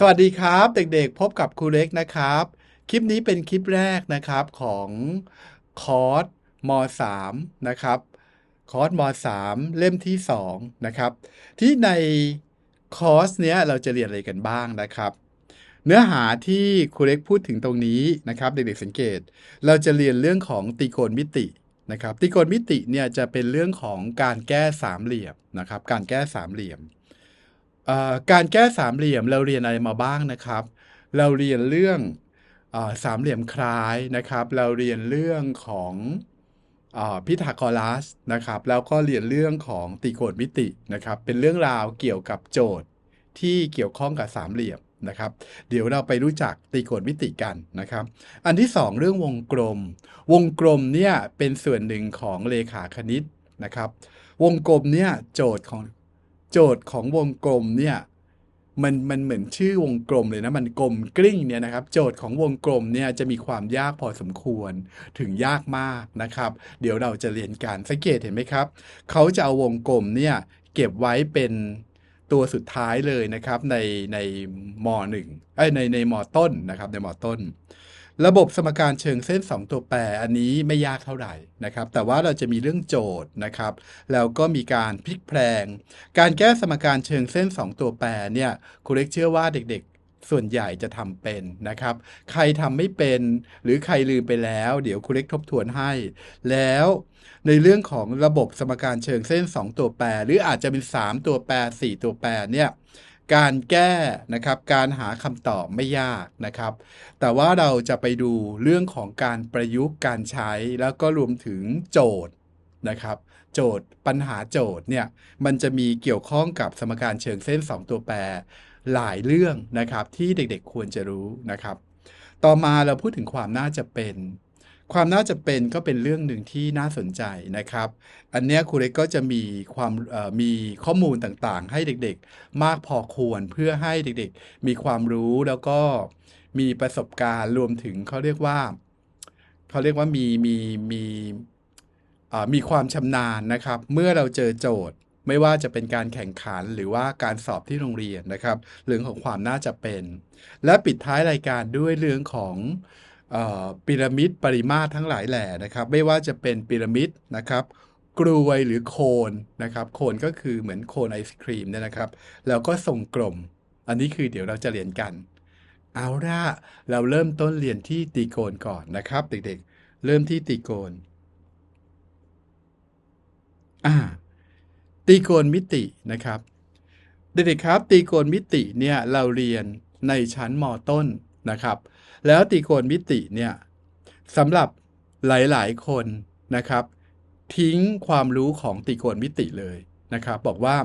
สวัสดีครับ เด็กๆ พบกับครูเล็กนะครับ คลิปนี้เป็นคลิปแรกนะครับของคอร์สม 3 นะครับคอร์สม 3 เล่มที่ 2 นะครับ ที่ในคอร์สเนี้ยเราจะเรียนอะไรกันบ้างนะครับ เนื้อหาที่ครูเล็กพูดถึงตรงนี้นะครับ เด็กๆสังเกต เราจะเรียนเรื่องของตรีโกณมิตินะครับตรีโกณมิติเนี่ยจะเป็นเรื่องของการแก้สามเหลี่ยมนะครับ การแก้สามเหลี่ยม การแก้สามเหลี่ยมเราเรียนอะไรมาบ้างนะครับ เราเรียนเรื่องอสามเหลี่ยมคล้ายนะครับ เราเรียนเรื่องของพิทาโกรัสนะครับ แล้วก็เรียนเรื่องของตรีโกณมิตินะครับ เป็นเรื่องราวเกี่ยวกับโจทย์ที่เกี่ยวข้องกับสามเหลี่ยมนะครับ เดี๋ยวเราไปรู้จักตรีโกณมิติกันนะครับ อันที่ 2 เรื่องวงกลม วงกลมเนี่ยเป็นส่วนหนึ่งของเลขาคณิตนะครับ วงกลมเนี่ยโจทย์ของ โจทย์ของวงกลมเนี่ยมันมันเหมือนชื่อวงกลมเลยนะ มันกลมกลิ้งเนี่ยนะครับ โจทย์ของวงกลมเนี่ยจะมีความยากพอสมควรถึงยากมากนะครับ เดี๋ยวเราจะเรียนการสังเกตเห็นไหมครับ เขาจะเอาวงกลมเนี่ยเก็บไว้เป็นตัวสุดท้ายเลยนะครับในในมหนึ่งไอ้ในในมต้นนะครับในมต้น ระบบสมการเชิงเส้น 2 ตัวแปรอันนี้ไม่ยากเท่าไหร่นะครับ แต่ว่าเราจะมีเรื่องโจทย์นะครับ แล้วก็มีการพลิกแพลง การแก้สมการเชิงเส้น 2 ตัวแปรเนี่ยครูเล็กเชื่อว่าเด็กๆ ส่วนใหญ่จะทำเป็นนะครับ ใครทำไม่เป็นหรือใครลืมไปแล้ว เดี๋ยวครูเล็กทบทวนให้ แล้วในเรื่องของระบบสมการเชิงเส้น 2 ตัวแปร หรืออาจจะเป็น 3 ตัวแปร 4 ตัวแปรเนี่ย การแก้นะครับการหาคำตอบไม่ยากนะครับ แต่ว่าเราจะไปดูเรื่องของการประยุกต์การใช้แล้วก็รวมถึงโจทย์นะครับโจทย์ปัญหาโจทย์เนี่ยมันจะมีเกี่ยวข้องกับสมการเชิงเส้น 2 ตัวแปรหลายเรื่องนะครับที่เด็กๆควรจะรู้นะครับ ต่อมาเราพูดถึงความน่าจะเป็น ความน่าจะเป็นก็เป็นเรื่องหนึ่งที่น่าสนใจนะครับ อันนี้ครูเล็กก็จะมีความมีข้อมูลต่างๆ ให้เด็กๆ มากพอควรเพื่อให้เด็กๆ มีความรู้แล้วก็มีประสบการณ์รวมถึงเขาเรียกว่าเขาเรียกว่ามีมีมีมีความชำนาญนะครับ เมื่อเราเจอโจทย์ไม่ว่าจะเป็นการแข่งขันหรือว่าการสอบที่โรงเรียนนะครับ เรื่องของความน่าจะเป็น และปิดท้ายรายการด้วยเรื่องของ พีระมิดปริมาตรทั้งหลายแหล่นะครับ ไม่ว่าจะเป็นพีระมิดนะครับกรวยหรือโคนนะครับโคนก็คือเหมือนโคนไอศครีมเนี่ยนะครับ แล้วก็ทรงกลม อันนี้คือเดี๋ยวเราจะเรียนกัน เอาละเราเริ่มต้นเรียนที่ตีโกนก่อนนะครับ เด็กๆ เริ่มที่ตีโกนอ่าตีโกนมิตินะครับ เด็กๆครับ ตีโกนมิติเนี่ยเราเรียนในชั้นมต้นนะครับ แล้วตีโกนมิติเนี่ยสำหรับหลายๆ คนนะครับ ทิ้งความรู้ของตีโกนมิติเลยนะครับ บอกว่า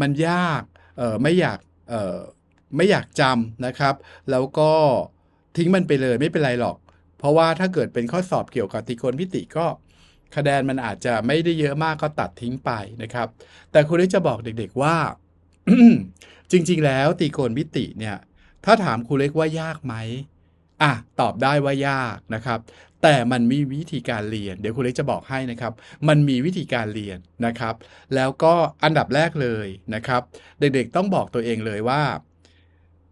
มันยากไม่อยากไม่อยากจำนะครับ แล้วก็ทิ้งมันไปเลยไม่เป็นไรหรอก เพราะว่าถ้าเกิดเป็นข้อสอบเกี่ยวกับตีโกนมิติก็คะแนนมันอาจจะไม่ได้เยอะมากก็ตัดทิ้งไปนะครับ แต่คุณได้จะบอกเด็กๆว่า จริงๆ แล้วตีโกนมิติเนี่ย ถ้าถามครูเล็กว่ายากไหม อะตอบได้ว่ายากนะครับ แต่มันมีวิธีการเรียน เดี๋ยวครูเล็กจะบอกให้นะครับ มันมีวิธีการเรียนนะครับ แล้วก็อันดับแรกเลยนะครับ เด็กๆต้องบอกตัวเองเลยว่า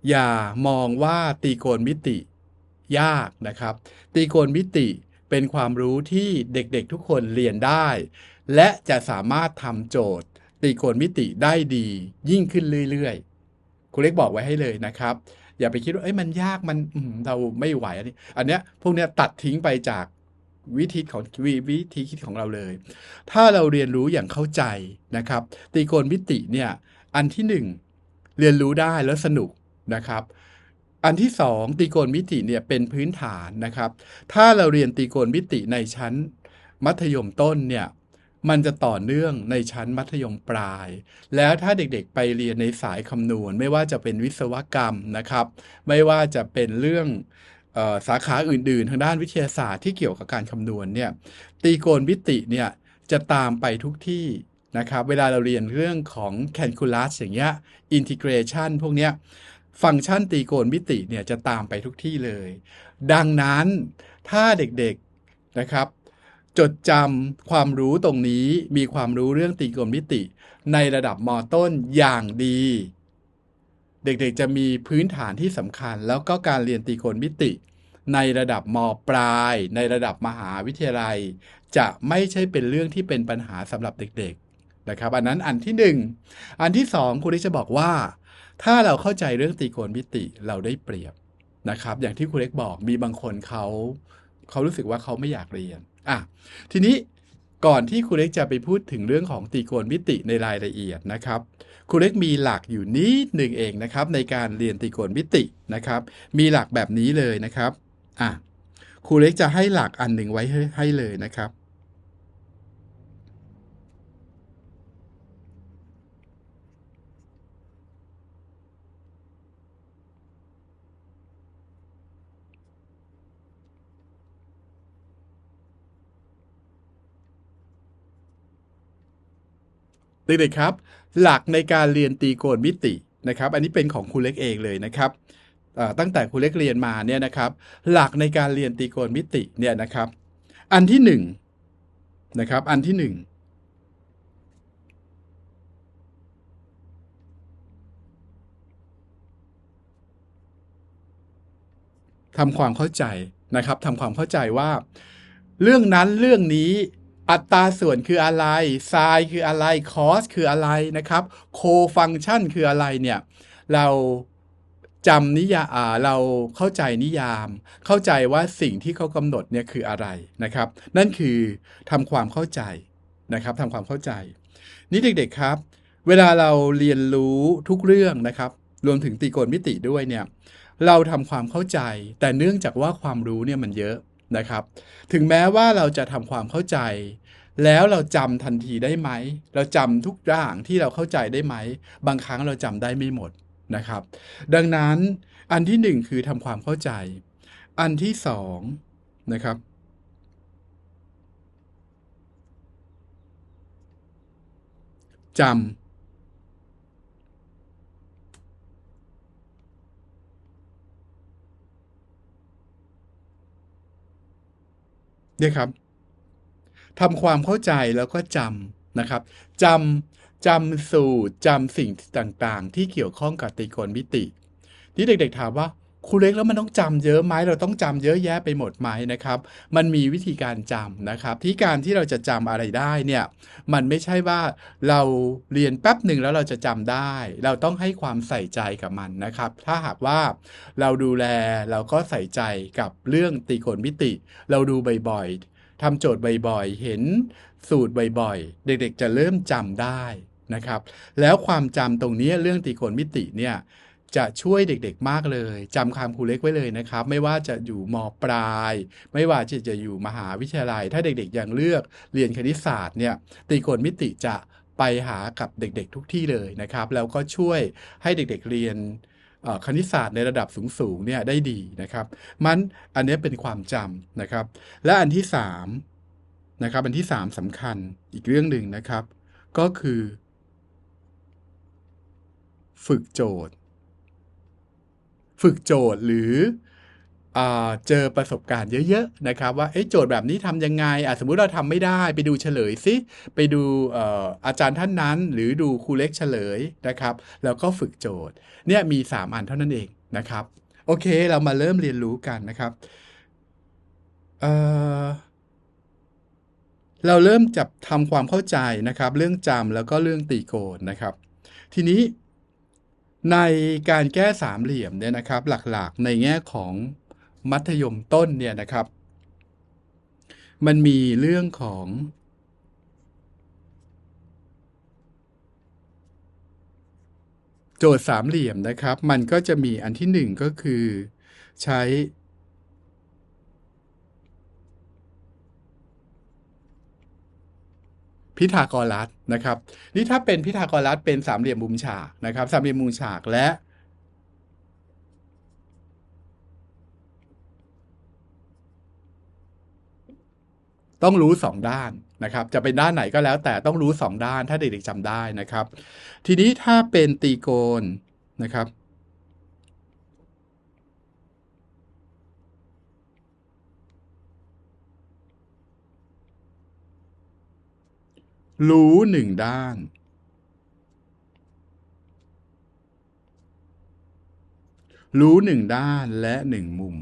อย่ามองว่าตีโกนมิติยากนะครับ ตีโกนมิติเป็นความรู้ที่เด็กๆทุกคนเรียนได้ และจะสามารถทำโจทย์ตีโกนมิติได้ดียิ่งขึ้นเรื่อยๆครูเล็กบอกไว้ให้เลยนะครับ อย่าไปคิดว่าเอ้ยมันยากมันเราไม่ไหวอันนี้อันเนี้ยพวกเนี้ยตัดทิ้งไปจากวิธีของววิธีคิดของเราเลย ถ้าเราเรียนรู้อย่างเข้าใจนะครับ ตีโกนมิติเนี่ยอันที่หนึ่งเรียนรู้ได้แล้วสนุกนะครับ อันที่สองตีโกนมิติเนี่ยเป็นพื้นฐานนะครับ ถ้าเราเรียนตีโกนมิติในชั้นมัธยมต้นเนี่ย มันจะต่อเนื่องในชั้นมัธยมปลาย แล้วถ้าเด็กๆไปเรียนในสายคำนวณ ไม่ว่าจะเป็นวิศวกรรมนะครับ ไม่ว่าจะเป็นเรื่องออสาขาอื่นๆ ทางด้านวิทยาศาสตร์ที่เกี่ยวกับการคำนวณเนี่ยตีโกนมิติเนี่ยจะตามไปทุกที่นะครับ เวลาเราเรียนเรื่องของแคลคูลัสอย่างเงี้ยอินทิเกรชันพวกเนี้ยฟังก์ชันตีโกนมิติเนี่ยจะตามไปทุกที่เลย ดังนั้นถ้าเด็กๆนะครับ จดจำความรู้ตรงนี้มีความรู้เรื่องตรีโกณมิติ ในระดับมต้นอย่างดี เด็กๆจะมีพื้นฐานที่สำคัญ แล้วก็การเรียนตรีโกณมิติ ในระดับมปลาย ในระดับมหาวิทยาลัย จะไม่ใช่เป็นเรื่องที่เป็นปัญหาสำหรับเด็กๆนะครับ อันนั้นอันที่หนึ่งอันที่สองครูริจะบอกว่า ถ้าเราเข้าใจเรื่องตรีโกณมิติเราได้เปรียบนะครับ อย่างที่ครูเล็กบอกมีบางคนเขาเขารู้สึกว่าเขาไม่อยากเรียน อะทีนี้ก่อนที่ครูเล็กจะไปพูดถึงเรื่องของตรีโกณมิติในรายละเอียดนะครับครูเล็กมีหลักอยู่นิดหนึ่งเองนะครับในการเรียนตรีโกณมิตินะครับ มีหลักแบบนี้เลยนะครับอะครูเล็กจะให้หลักอันหนึ่งไว้ให้ให้เลยนะครับ เด็กๆครับ หลักในการเรียนตรีโกณมิตินะครับ อันนี้เป็นของครูเล็กเองเลยนะครับตั้งแต่ครูเล็กเรียนมาเนี่ยนะครับ หลักในการเรียนตรีโกณมิติเนี่ยนะครับ อันที่หนึ่งนะครับ อันที่หนึ่งทำความเข้าใจนะครับทำความเข้าใจว่า เรื่องนั้นเรื่องนี้ อัตราส่วนคืออะไรไซน์คืออะไรคอสคืออะไรนะครับโคฟังชันคืออะไรเนี่ยเราจำนิยามเราเข้าใจนิยาม เข้าใจว่าสิ่งที่เขากำหนดเนี่ยคืออะไรนะครับ นั่นคือทำความเข้าใจนะครับทำความเข้าใจ นี่เด็กๆครับ เวลาเราเรียนรู้ทุกเรื่องนะครับ รวมถึงตรีโกณมิติด้วยเนี่ยเราทำความเข้าใจ แต่เนื่องจากว่าความรู้เนี่ยมันเยอะ นะครับ ถึงแม้ว่าเราจะทำความเข้าใจ แล้วเราจำทันทีได้ไหม เราจำทุกอย่างที่เราเข้าใจได้ไหม บางครั้งเราจำได้ไม่หมดนะครับ ดังนั้นอันที่หนึ่งคือทำความเข้าใจ อันที่สองนะครับจำ เนี่ยครับทำความเข้าใจแล้วก็จำนะครับจำจำสูตรจำสิ่งต่างๆ ที่เกี่ยวข้องกับตรีโกณมิติ ที่เด็กๆถามว่า ครูเล็กแล้วมันต้องจำเยอะไหมเราต้องจำเยอะแยะไปหมดไหมนะครับ มันมีวิธีการจำนะครับ ที่การที่เราจะจำอะไรได้เนี่ยมันไม่ใช่ว่าเราเรียนแป๊บหนึ่งแล้วเราจะจำได้ เราต้องให้ความใส่ใจกับมันนะครับ ถ้าหากว่าเราดูแลเราก็ใส่ใจกับเรื่องตรีโกณมิติ เราดูบ่อยๆทำโจทย์บ่อยๆ เห็นสูตรบ่อยๆ เด็กๆ จะเริ่มจำได้นะครับ แล้วความจำตรงนี้เรื่องตรีโกณมิติเนี่ย จะช่วยเด็กๆมากเลยจำคำครูเล็กไว้เลยนะครับ ไม่ว่าจะอยู่มปลาย ไม่ว่าจะจะอยู่มหาวิทยาลัย ถ้าเด็กๆยังเลือกเรียนคณิตศาสตร์เนี่ยตีโกณมิติจะไปหากับเด็กๆทุกที่เลยนะครับ แล้วก็ช่วยให้เด็กๆเรียนคณิตศาสตร์ในระดับสูงๆเนี่ยได้ดีนะครับ มันอันนี้เป็นความจำนะครับ และอันที่สามนะครับอันที่สามสำคัญอีกเรื่องหนึ่งนะครับ ก็คือ ฝึกโจทย์ ฝึกโจทย์หรืออเจอประสบการณ์เยอะๆนะครับว่าโจทย์แบบนี้ทำยังไงสมมุติเราทำไม่ได้ไปดูเฉลยสิไปดูเอ่อาจารย์ท่านนั้น หรือดูครูเล็กเฉลยนะครับ แล้วก็ฝึกโจทย์เนี่ยมี 3 อันเท่านั้นเองนะครับ โอเคเรามาเริ่มเรียนรู้กันนะครับเเราเริ่มจับทำความเข้าใจนะครับ เรื่องจำแล้วก็เรื่องตีโกณนะครับ ทีนี้ ในการแก้สามเหลี่ยมเนี่ยนะครับ หลักๆ ในแง่ของมัธยมต้นเนี่ยนะครับ มันมีเรื่องของโจทย์สามเหลี่ยมนะครับ มันก็จะมีอันที่หนึ่งก็คือ ใช้ พิทากรัสนะครับนี่ถ้าเป็นพิทากรัสเป็นสามเหลี่ยมมุมฉากนะครับสามเหลี่ยมมุมฉากและต้องรู้สองด้านนะครับ จะเป็นด้านไหนก็แล้ว แต่ต้องรู้สองด้านถ้าเด็กๆจำได้นะครับ ทีนี้ถ้าเป็นตีโกณนะครับ รู้หนึ่งด้าน รู้หนึ่งด้านและหนึ่งมุม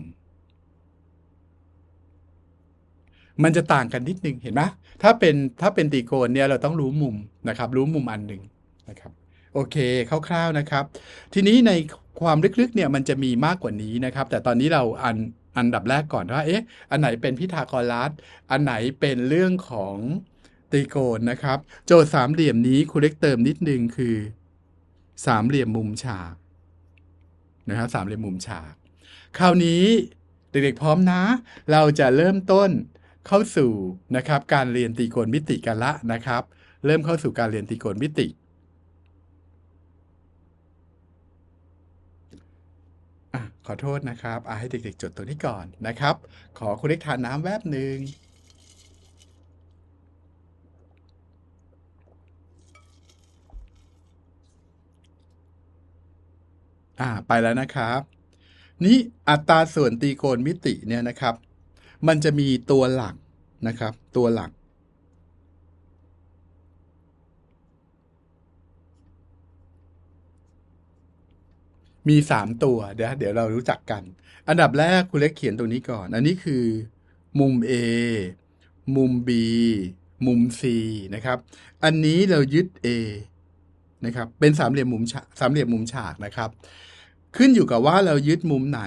มันจะต่างกันนิดนึงเห็นไหมถ้าเป็นถ้าเป็นตรีโกณเนี่ยเราต้องรู้มุมนะครับ รู้มุมอันหนึ่งนะครับโอเคคร่าวๆนะครับ ทีนี้ในความลึกๆเนี่ยมันจะมีมากกว่านี้นะครับ แต่ตอนนี้เราอันอันดับแรกก่อนว่าเอ๊ะอันไหนเป็นพิธากรัสอันไหนเป็นเรื่องของ ตรีโกณนะครับ โจทย์สามเหลี่ยมนี้ครูเล็กเติมนิดนึงคือ สามเหลี่ยมมุมฉากนะครับสามเหลี่ยมมุมฉาก คราวนี้เด็กๆพร้อมนะ เราจะเริ่มต้นเข้าสู่นะครับ การเรียนตีโกณมิติกันละนะครับ เริ่มเข้าสู่การเรียนตีโกณมิติอะขอโทษนะครับอะให้เด็กๆ จดตัวนี้ก่อนนะครับ ขอคุณเล็กทานน้ำแวบหนึ่ง อ่าไปแล้วนะครับ นี่อัตราส่วนตรีโกณมิติเนี่ยนะครับ มันจะมีตัวหลักนะครับ ตัวหลัก มีสามตัวเดี๋ยวเดี๋ยวเรารู้จักกัน อันดับแรกคุณเล็กเขียนตรงนี้ก่อน อันนี้คือ มุม A มุม B มุม C นะครับ อันนี้เรายึด A นะครับ เป็นสามเหลี่ยมมุมฉากสามเหลี่ยมมุมฉากนะครับ ขึ้นอยู่กับว่าเรายึดมุมไหน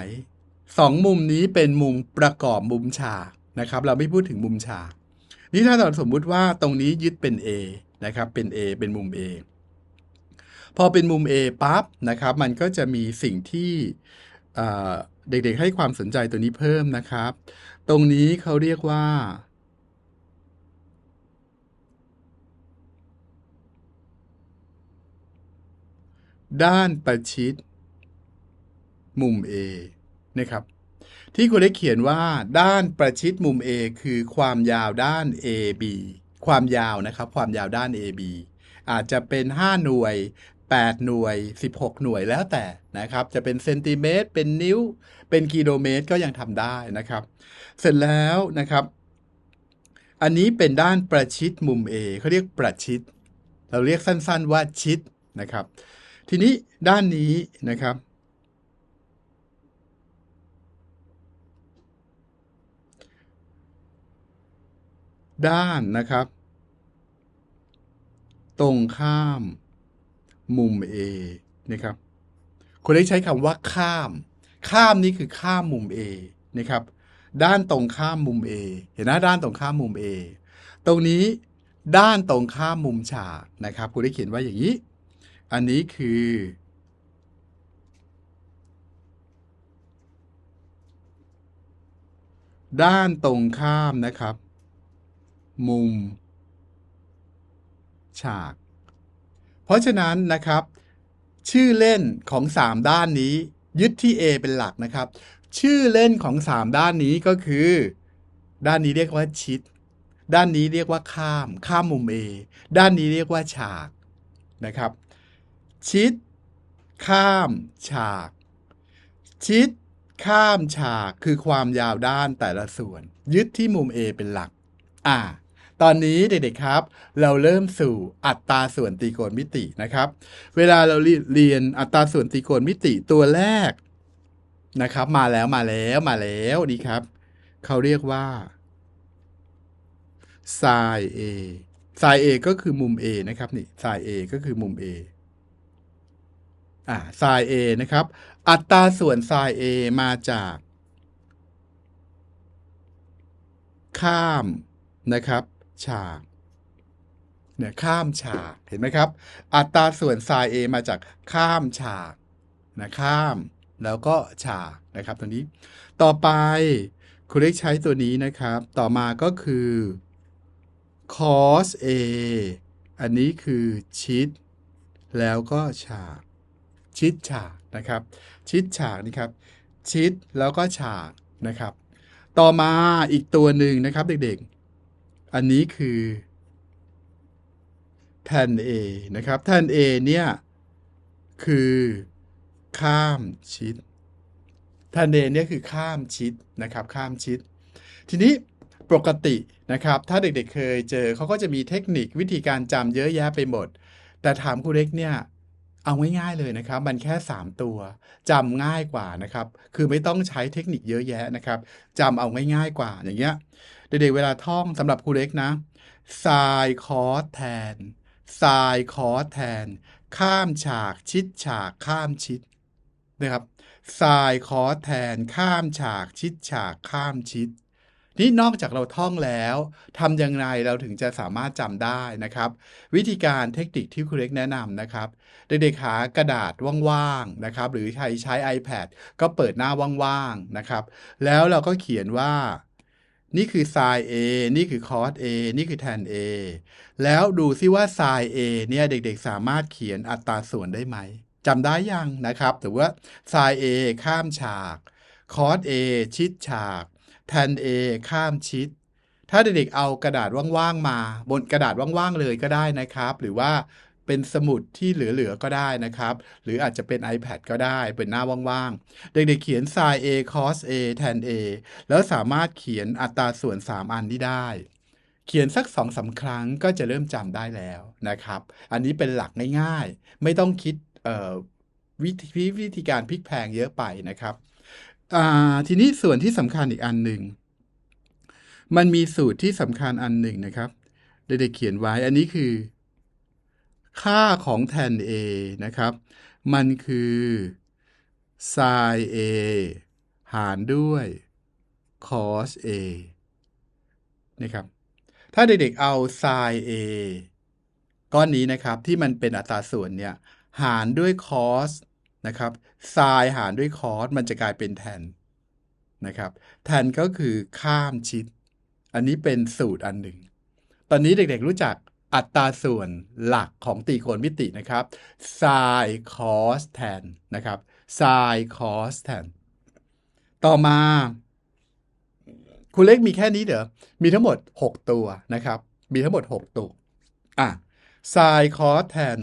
สองมุมนี้เป็นมุมประกอบมุมฉากนะครับ เราไม่พูดถึงมุมฉากนี่ถ้าเราสมมุติว่าตรงนี้ยึดเป็น A นะครับเป็น A เป็นมุม A พอเป็นมุม A ปั๊บนะครับ มันก็จะมีสิ่งที่เเด็กๆให้ความสนใจตัวนี้เพิ่มนะครับ ตรงนี้เขาเรียกว่า ด้านประชิด มุม A นะครับ ที่คุณได้เขียนว่าด้านประชิดมุม A คือความยาวด้าน AB ความยาวนะครับ ความยาวด้าน AB อาจจะเป็น 5 หน่วย 8 หน่วย 16 หน่วยแล้วแต่นะครับ จะเป็นเซนติเมตร เป็นนิ้ว เป็นกิโลเมตรก็ยังทำได้นะครับ เสร็จแล้วนะครับ อันนี้เป็นด้านประชิดมุม A เขาเรียกประชิด เราเรียกสั้นๆว่าชิดนะครับ ทีนี้ด้านนี้นะครับ ด้านนะครับ ตรงข้าม มุม A นะครับคุณได้ใช้คำว่าข้าม ข้ามนี่คือข้ามมุม A นะครับ ด้านตรงข้ามมุม A เห็นนะด้านตรงข้ามมุม A ตรงนี้ด้านตรงข้ามมุมฉากนะครับคุณได้เขียนว่าอย่างนี้ อันนี้คือ ด้านตรงข้ามนะครับ มุม ฉาก เพราะฉะนั้นนะครับ ชื่อเล่นของ 3 ด้านนี้ ยึดที่ A เป็นหลักนะครับ ชื่อเล่นของ 3 ด้านนี้ก็คือ ด้านนี้เรียกว่าชิด ด้านนี้เรียกว่าข้าม ข้ามมุม A ด้านนี้เรียกว่าฉากนะครับ ชิด ข้ามฉาก ชิด ข้ามฉากคือความยาวด้านแต่ละส่วน ยึดที่มุม A เป็นหลัก อ่า ตอนนี้เด็กๆครับ เราเริ่มสู่อัตราส่วนตรีโกณมิตินะครับ เวลาเราเรียนอัตราส่วนตรีโกณมิติตัวแรกนะครับ มาแล้วมาแล้วมาแล้วดีครับ เขาเรียกว่า sin A sin A ก็คือมุม A นะครับนี่ sin A ก็คือมุม A อ่า sin A นะครับ อัตราส่วน sin A มาจาก ข้ามนะครับ ฉากเนี่ยข้ามฉากเห็นไหมครับ อัตราส่วน sin A มาจากข้ามฉากนะข้าม แล้วก็ฉากนะครับตัวนี้ ต่อไปคุณเล็กใช้ตัวนี้นะครับ ต่อมาก็คือ cos A อันนี้คือชิด แล้วก็ฉาก ชิดฉากนะครับ ชิดฉากนี่ครับ ชิดแล้วก็ฉากนะครับ ต่อมาอีกตัวหนึ่งนะครับเด็กๆ อันนี้คือ tan A นะครับ tan A เนี่ย คือ ข้ามชิด tan A เนี่ยคือข้ามชิดนะครับ ข้ามชิด ทีนี้ปกตินะครับ ถ้าเด็กๆเคยเจอเขาก็จะมีเทคนิควิธีการจำเยอะแยะไปหมด แต่ถามครูเล็กเนี่ยเอาง่ายๆเลยนะครับ มันแค่ 3 ตัวจำง่ายกว่านะครับ คือไม่ต้องใช้เทคนิคเยอะแยะนะครับจำเอาง่ายๆกว่าอย่างเงี้ย เด็กๆเวลาท่องสำหรับครูเล็กนะไซน์คอแทนไซน์คอแทน ข้ามฉากชิดฉากข้ามชิดนะครับไซน์คอแทน ข้ามฉากชิดฉากข้ามชิดนี่นอกจากเราท่องแล้วทำอย่างไรเราถึงจะสามารถจำได้นะครับ วิธีการเทคนิคที่ครูเล็กแนะนำนะครับ เด็กๆหากระดาษว่างๆนะครับ หรือใครใช้ iPad ก็เปิดหน้าว่างๆนะครับ แล้วเราก็เขียนว่า นี่คือ sin A นี่คือ cos A นี่คือ tan A แล้วดูซิว่า sin A เนี่ยเด็กๆ สามารถเขียนอัตราส่วนได้ไหมจำได้ยังนะครับถือว่า sin A ข้ามฉาก cos A ชิดฉาก tan A ข้ามชิด ถ้าเด็กๆ เอากระดาษว่างๆ มา บนกระดาษว่างๆ เลยก็ได้นะครับ หรือว่า เป็นสมุดที่เหลือ ๆ ก็ได้นะครับ หรืออาจจะเป็น iPad ก็ได้ เป็นหน้าว่างๆ เด็ก ๆ เขียน sin A cos A tan A แล้วสามารถเขียนอัตราส่วน 3 อันนี้ได้ เขียนสัก2องสาครั้งก็จะเริ่มจำได้แล้วนะครับ อันนี้เป็นหลักง่ายๆ ไม่ต้องคิดวิธีวิธีการพลิกแพงเยอะไปนะครับ ทีนี้ส่วนที่สำคัญอีกอันหนึ่ง มันมีสูตรที่สำคัญอันหนึ่งนะครับ เด็กๆเขียนไว้ อันนี้คือ ค่าของ tan a นะครับ มันคือ sin a หารด้วย cos a นะครับ ถ้าเด็กๆเอา sin a ก้อนนี้นะครับที่มันเป็นอัตราส่วนเนี่ยหารด้วย cos นะครับ sin หารด้วย cos มันจะกลายเป็น tan นะครับ tan ก็คือข้ามชิด อันนี้เป็นสูตรอันหนึ่ง ตอนนี้เด็กๆรู้จัก อัตราส่วนหลักของตรีโคนมิตินะครับ sin cos tan นะครับ sin cos tan ต่อมาคุณเล็กมีแค่นี้เดี๋ยวมีทั้งหมด 6 ตัวนะครับ มีทั้งหมด 6 ตัว อะ sin cos tan